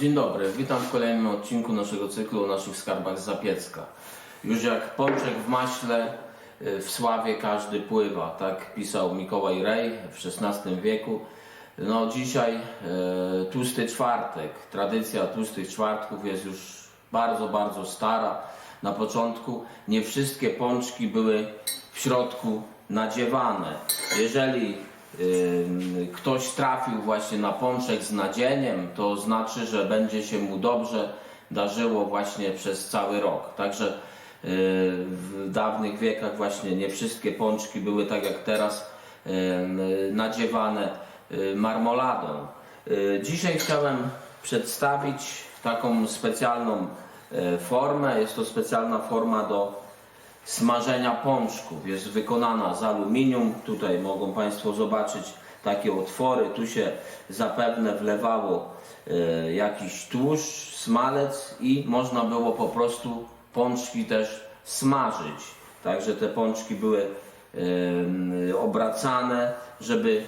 Dzień dobry, witam w kolejnym odcinku naszego cyklu o naszych skarbach z Zapiecka. Już jak pączek w maśle, y, w sławie każdy pływa, tak pisał Mikołaj Rej w XVI wieku. No dzisiaj e, tłusty czwartek, tradycja tłustych czwartków jest już bardzo, bardzo stara. Na początku nie wszystkie pączki były w środku nadziewane. Jeżeli ktoś trafił właśnie na pączek z nadzieniem, to znaczy, że będzie się mu dobrze darzyło właśnie przez cały rok. Także yy, w dawnych wiekach właśnie nie wszystkie pączki były tak jak teraz ym, nadziewane marmoladą. Dzisiaj chciałem przedstawić taką specjalną formę. Jest to specjalna forma do smażenia pączków. Jest wykonana z aluminium. Tutaj mogą Państwo zobaczyć takie otwory. Tu się zapewne wlewało e, jakiś tłuszcz, smalec i można było po prostu pączki też smażyć. Także te pączki były obracane, żeby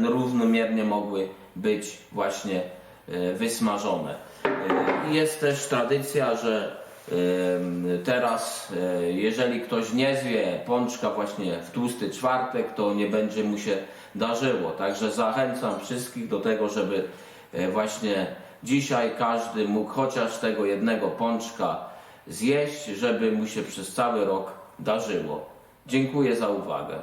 równomiernie mogły być właśnie e, wysmażone. E, Jest też tradycja, że Teraz, e, jeżeli ktoś nie zwie pączka właśnie w tłusty czwartek, to nie będzie mu się darzyło. Także zachęcam wszystkich do tego, żeby e, właśnie dzisiaj każdy mógł chociaż tego jednego pączka zjeść, żeby mu się przez cały rok darzyło. Dziękuję za uwagę.